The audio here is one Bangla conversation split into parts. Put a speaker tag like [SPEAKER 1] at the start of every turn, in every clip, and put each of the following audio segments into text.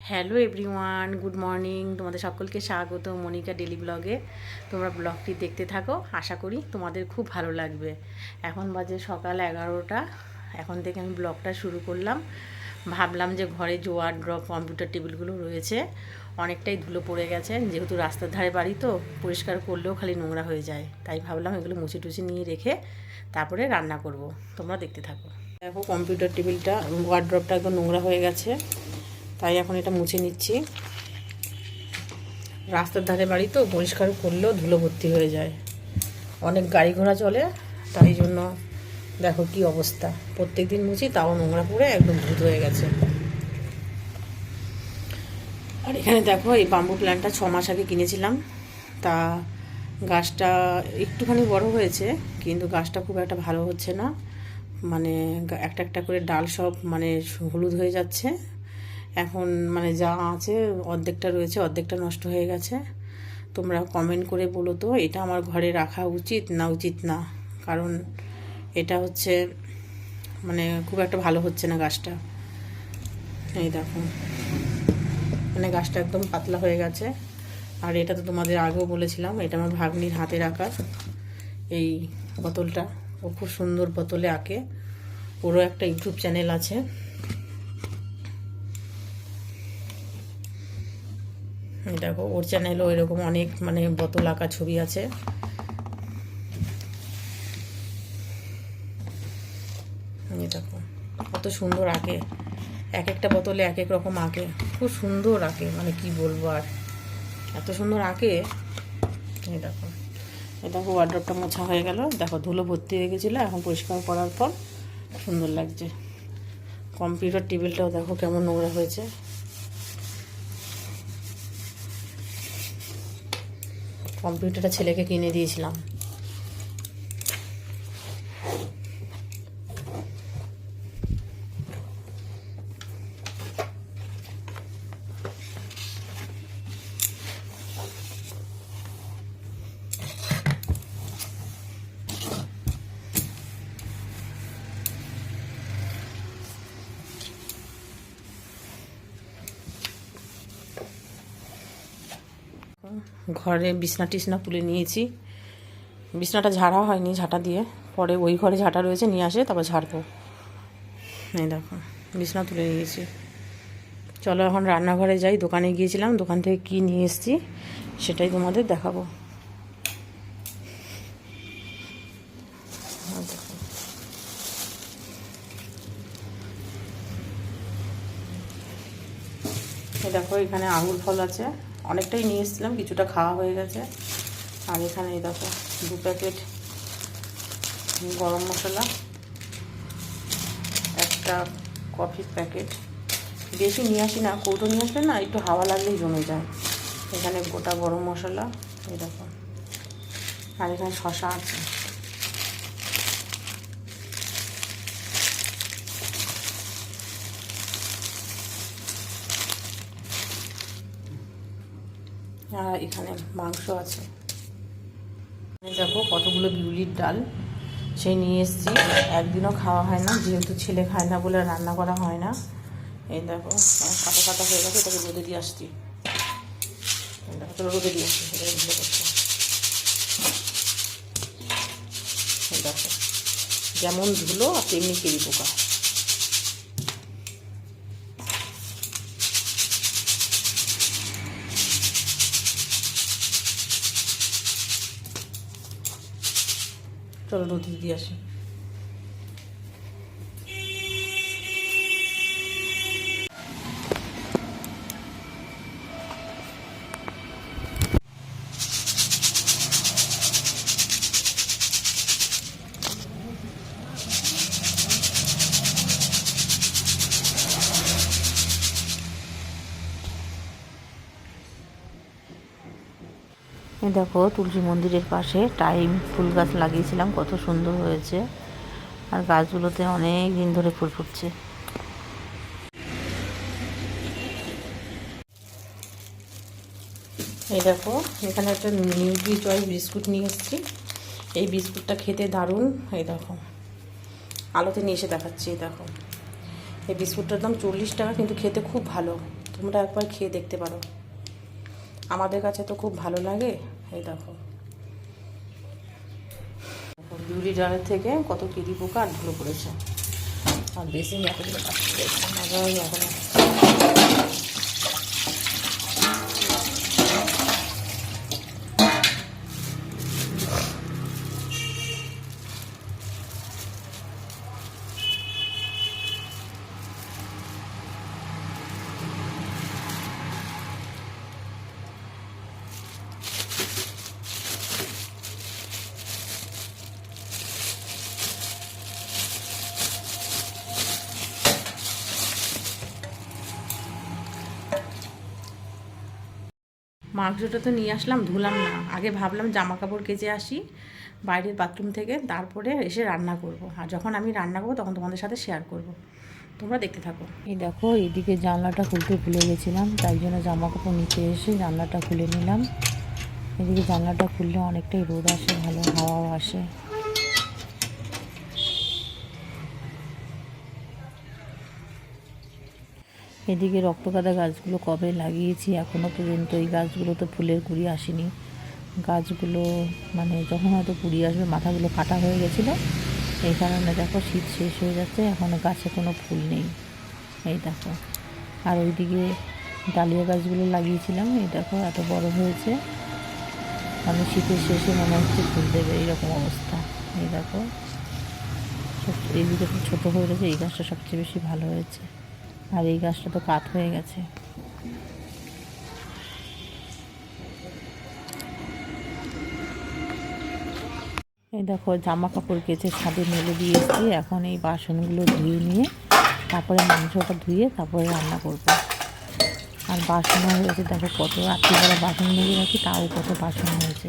[SPEAKER 1] Hello everyone, good morning. তোমাদের সকলকে স্বাগত মনিকা ডেলি ব্লগে। তোমরা ব্লগটি দেখতে থাকো, আশা করি তোমাদের খুব ভালো লাগবে। এখন বাজে সকাল এগারোটা। এখন থেকে আমি ব্লগটা শুরু করলাম। ভাবলাম যে ঘরে জোয়ার, ড্রপ, কম্পিউটার টেবিলগুলো রয়েছে। অনেকটাই ধুলো পড়ে গেছে। যেহেতু রাস্তার ধারে বাড়ি তো, পরিষ্কার করলেও খালি নোংরা হয়ে যায়। তাই ভাবলাম এগুলো মুছে টুচি নিয়ে রেখে তারপরে রান্না করব। তোমরা দেখতে থাকো। দেখো, কম্পিউটার টেবিলটা ওয়ার্ড্রপটা একদম নোংরা হয়ে গেছে। তাই এখন এটা মুছে নিচ্ছি। রাস্তার ধারে বাড়ি তো পরিষ্কার করলেও ধুলো ভর্তি হয়ে যায়। অনেক গাড়ি ঘোড়া চলে, তাই জন্য দেখো কি অবস্থা। প্রত্যেক দিন মুছি, তাও নোংরা পড়ে, একদম ধুত হয়ে গেছে। আর এখানে দেখো, এই বাম্বু প্ল্যান্টটা ছ মাস আগে কিনেছিলাম। তা গাছটা একটুখানি বড় হয়েছে, কিন্তু গাছটা খুব একটা ভালো হচ্ছে না। মানে একটা একটা করে ডাল সব মানে হলুদ হয়ে যাচ্ছে। এখন মানে যা আছে, অর্ধেকটা রয়েছে, অর্ধেকটা নষ্ট হয়ে গেছে। তোমরা কমেন্ট করে বলো তো, এটা আমার ঘরে রাখা উচিত না উচিত না? কারণ এটা হচ্ছে মানে খুব একটা ভালো হচ্ছে না গাছটা। এই দেখো। মানে গাছটা একদম পাতলা হয়ে গেছে। আর এটা তো তোমাদের আগেও বলেছিলাম, এটা আমার ভাগ্নির হাতে রাখা। এই বোতলটা, ও খুব সুন্দর বোতলে আঁকে। ওরও একটা ইউটিউব চ্যানেল আছে। দেখো, ওর চ্যানেলও এরকম অনেক মানে বোতল আঁকা ছবি আছে। দেখো, কত সুন্দর আঁকে। এক একটা বোতলে এক এক রকম আঁকে। খুব সুন্দর আঁকে মানে কি বলব আর। এত সুন্দর আঁকে। দেখো দেখো ওয়ার্ড্রপটা মোছা হয়ে গেল। দেখো, ধুলো ভর্তি হয়ে গেছিল, এখন পরিষ্কার করার পর সুন্দর লাগছে। কম্পিউটার টেবিলটাও দেখো কেমন নোংরা হয়েছে। কম্পিউটারটা ছেলেকে কিনে দিয়েছিলাম। ঘরে বিছনা টিছনা তুলে নিয়েছি। বিছনাটা ঝাড়া হয়নি, ঝাঁটা দিয়ে। পরে ওই ঘরে ঝাঁটা রয়েছে, নিয়ে আসে, তারপর ঝাড়বো। এই দেখো, বিছনা তুলে নিয়েছি। চলো এখন রান্নাঘরে যাই। দোকানে গিয়েছিলাম, দোকান থেকে কী নিয়ে এসেছি, সেটাই তোমাদের দেখাবো। দেখো, এখানে আঙুর ফল আছে। অনেকটাই নিয়ে এসেছিলাম, কিছুটা খাওয়া হয়ে গেছে। আর এখানে এই দেখো, দু প্যাকেট গরম মশলা, একটা কফির প্যাকেট। বেশি নিয়ে আসি না, কৌটো নিয়ে আসলে না একটু হাওয়া লাগলেই জমে যায়। এখানে গোটা গরম মশলা, এই দেখো। আর এখানে শশা আছে। আর এখানে মাংস আছে। দেখো কতগুলো বিউলির ডাল, সেই নিয়ে এসেছি। একদিনও খাওয়া হয় না, যেহেতু ছেলে খায় না বলে রান্না করা হয় না। এই দেখো কাটা কাটা হয়ে গেছে, এটাকে রোদে দিয়ে আসছি। দেখো তো রোদে দিয়ে আসছি ধুলো করছে দেখো, যেমন ধুলো আর তেমনি কেরি পোকা। চলো নদীতে দিয়ে আসি। দেখো তুলসী মন্দিরের পাশে টাইম ফুল গাছ লাগিয়েছিলাম, কত সুন্দর হয়েছে। আর গাছগুলোতে অনেক দিন ধরে ফুল ফুটছে। এই দেখো, এখানে একটা নিউট্রি চয়েস বিস্কুট নিয়ে এসেছি। এই বিস্কুটটা খেতে দারুণ, এই দেখো। আলোতে নিয়ে এসে দেখাচ্ছি, এই দেখো। এই বিস্কুটটার দাম চল্লিশ টাকা, কিন্তু খেতে খুব ভালো। তোমরা একবার খেয়ে দেখতে পারো। আমাদের কাছে তো খুব ভালো লাগে। এই দেখো। বিউলি ডালের থেকে কত কিরি পোকা আর পড়েছে। আর বেশি কাটতে এখন মাংসটা তো নিয়ে আসলাম, ধুলাম না। আগে ভাবলাম জামা কাপড় কেচে আসি, বাইরের বাথরুম থেকে, তারপরে এসে রান্না করব। আর যখন আমি রান্না করব, তখন তোমাদের সাথে শেয়ার করব। তোমরা দেখতে থাকো।
[SPEAKER 2] এই দেখো, এদিকে জানলাটা খুলতে ভুলে গেছিলাম, তাই জন্য জামা কাপড় নিচে এসে জানলাটা খুলে নিলাম। এদিকে জানলাটা খুললে অনেকটাই রোদ আসে, ভালো হাওয়াও আসে। এদিকে রক্তগাদা গাছগুলো কবে লাগিয়েছি? এখনও পর্যন্ত এই গাছগুলো তো ফুলের কুড়ি আসেনি। গাছগুলো মানে যখন হয়তো কুড়ি আসবে, মাথাগুলো কাটা হয়ে গেছিল। এই কারণে দেখো শীত শেষ হয়ে যাচ্ছে এখনও গাছে কোনো ফুল নেই। এই দেখো। আর ওইদিকে ডালিয়া গাছগুলো লাগিয়েছিলাম, এই দেখো এত বড় হয়েছে। মানে শীতের শেষে মনে হচ্ছে ফুল দেবে, এইরকম অবস্থা। এই দেখো। এইদিকে ছোটো হয়ে গেছে এই গাছটা সবচেয়ে বেশি ভালো হয়েছে। আর এই গাছটা তো কাত হয়ে গেছে। এই দেখো জামা কাপড় কেচে ছাদে মেলে দিয়েছি এখন এই বাসনগুলো ধুয়ে নিয়ে তারপরে মাংসটা ধুয়ে তারপরে রান্না করব। আর বাসনও হয়েছে, দেখো কত রাত্রিবেলা বাসন মেজে রাখি, তাও কত বাসন হয়েছে।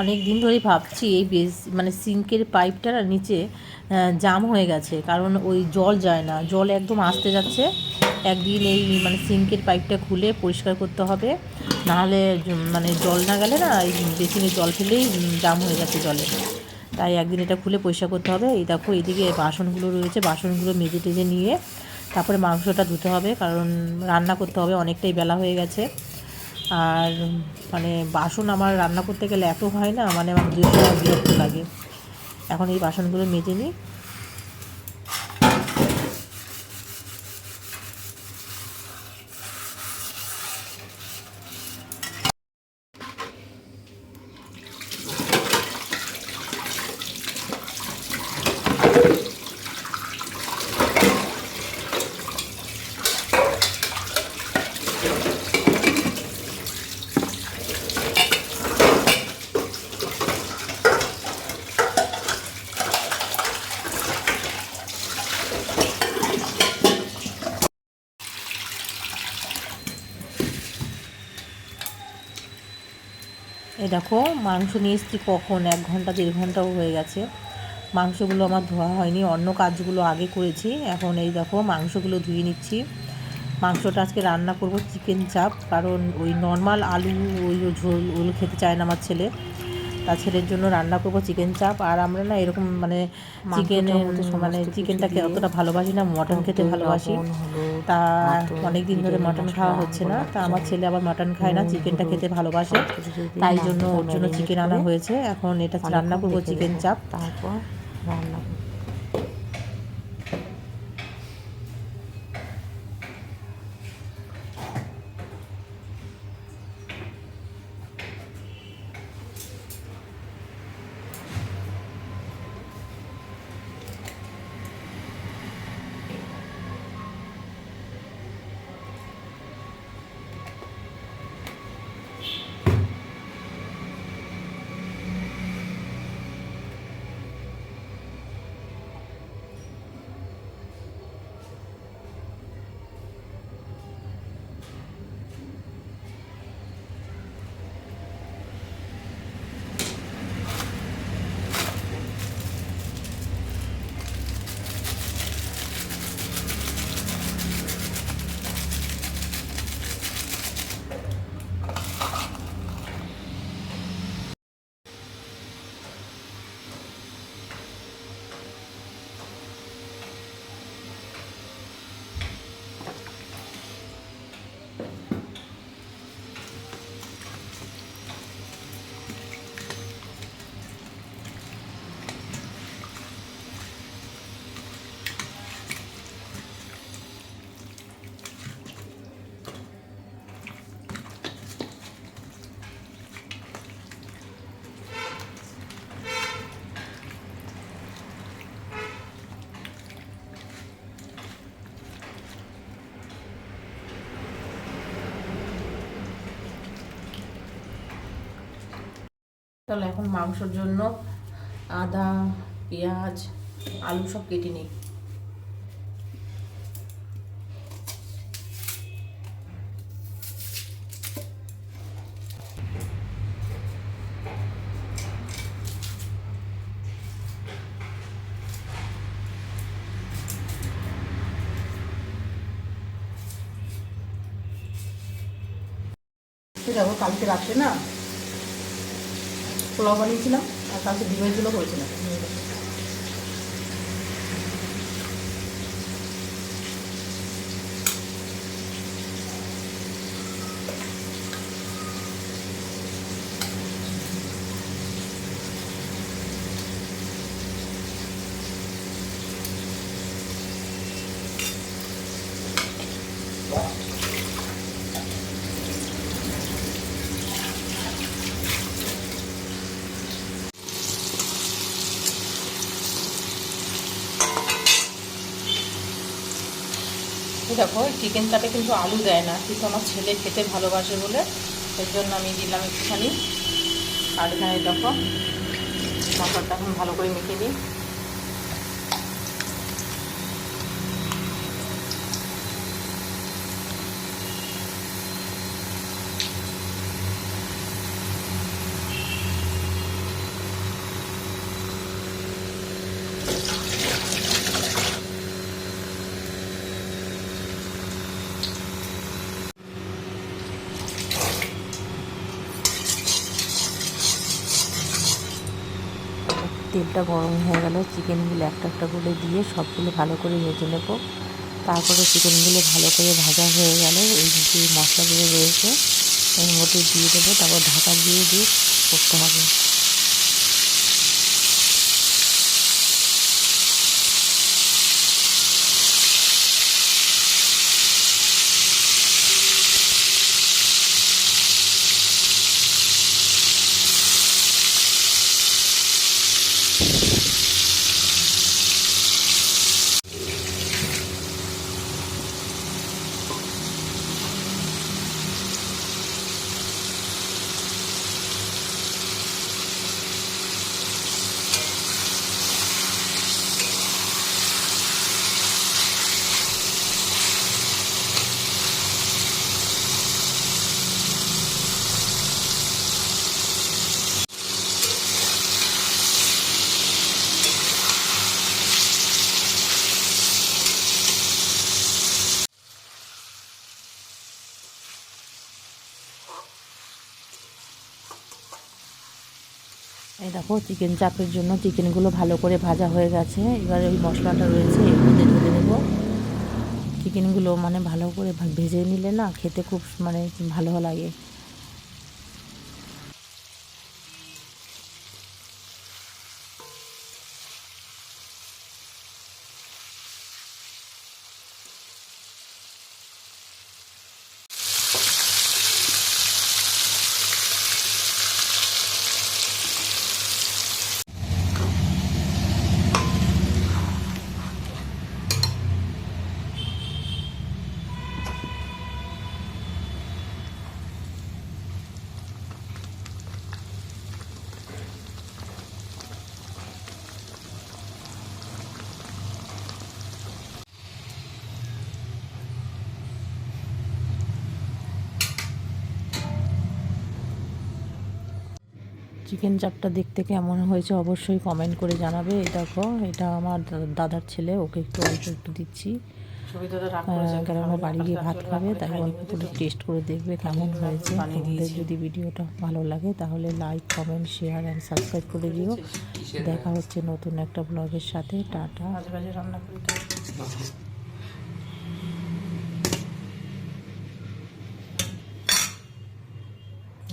[SPEAKER 2] অনেক দিন ধরেই ভাবছি এই বেস মানে সিঙ্কের পাইপটা না নিচে জাম হয়ে গেছে। কারণ ওই জল যায় না। জল একদম আসতে যাচ্ছে। একদিন এই মানে সিঙ্কের পাইপটা খুলে পরিষ্কার করতে হবে। নাহলে মানে জল না গেলে না এই বেসিনে জল ফেলেই জাম হয়ে গেছে জলে। তাই একদিন এটা খুলে পরিষ্কার করতে হবে। এই দেখো, এইদিকে বাসনগুলো রয়েছে। বাসনগুলো মেজে টেজে নিয়ে তারপরে মাংসটা ধুতে হবে। কারণ রান্না করতে হবে। অনেকটাই বেলা হয়ে গেছে। আর মানে বাসন আমার রান্না করতে গেলে এত হয় না মানে আমার বিরক্ত লাগে। এখন এই বাসনগুলো মেজে নিই। দেখো, মাংস নিয়ে এসেছি কখন? এক ঘণ্টা, দেড় ঘন্টাও হয়ে গেছে। মাংসগুলো আমার ধোয়া হয়নি, অন্য কাজগুলো আগে করেছি। এখন এই দেখো, মাংসগুলো ধুয়ে নিচ্ছি। মাংসটা আজকে রান্না করব চিকেন চাপ, কারণ ওই নর্মাল আলু, ওই ঝোল, ওগুলো খেতে চায় না আমার ছেলে। তার ছেলের জন্য রান্না করব চিকেন চাপ আর আমরা না এরকম মানে চিকেনের মানে চিকেনটাকে অতটা ভালোবাসি না মটন খেতে ভালোবাসি। তা অনেক দিন ধরে মটন খাওয়া হচ্ছে না। তা আমার ছেলে আবার মটন খায় না চিকেনটা খেতে ভালোবাসে। তাই জন্য ওর জন্য চিকেন আনা হয়েছে। এখন এটা রান্না করব চিকেন চাপ
[SPEAKER 3] তারপর রান্না
[SPEAKER 1] তাহলে এখন মাংসর জন্য আদা পেঁয়াজ আলু সব কেটে নিই। যাব কালকে রাত্রে না? পোলাও বানিয়েছিলাম আর কালকে ডিমেরগুলো করেছিলাম এই দেখো চিকেন চাপে কিন্তু আলু দেয় না, কিন্তু আমার ছেলে খেতে ভালোবাসে বলে, এর জন্য আমি দিলাম একটুখানি। আর এখানে দেখো মশলাটা এখন ভালো করে মেখে নিই।
[SPEAKER 2] তেলটা গরম হয়ে গেল। চিকেনগুলো একটা একটা করে দিয়ে সবগুলো ভালো করে ভেজে নেব। তারপরে চিকেনগুলো ভালো করে ভাজা হয়ে গেলে। এই যে মশলাগুলো রয়েছে, এর মধ্যে দিয়ে দেবো। তারপর ঢাকা দিয়ে দিয়ে করতে হবে এই দেখো চিকেন চাপের জন্য চিকেনগুলো ভালো করে ভাজা হয়ে গেছে। এবার ওই মশলাটা রয়েছে, এর মধ্যে ঢেলে দেবো। চিকেনগুলো মানে ভালো করে ভেজে নিলে না খেতে খুব মানে ভালো লাগে। চিকেন চাপটা দেখতে কেমন হয়েছে অবশ্যই কমেন্ট করে জানাবে। এই দেখো এটা আমার দাদার ছেলে ওকে একটু অল্প একটু দিচ্ছি। কারণ ও বাড়ি গিয়ে ভাত খাবে তাই অল্প করে টেস্ট করে দেখবে কেমন হয়েছে। তোমাদের যদি ভিডিওটা ভালো লাগে তাহলে like comment share and subscribe করে দিও। দেখা হচ্ছে নতুন একটা ব্লগের সাথে। টাটা।
[SPEAKER 1] রান্না করি তো।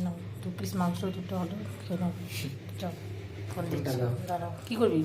[SPEAKER 1] না দু পিস মাংস দুটো হলো খেয়ে নেব চল ফোন দিচ্ছি। দাঁড়াও। কী করবি?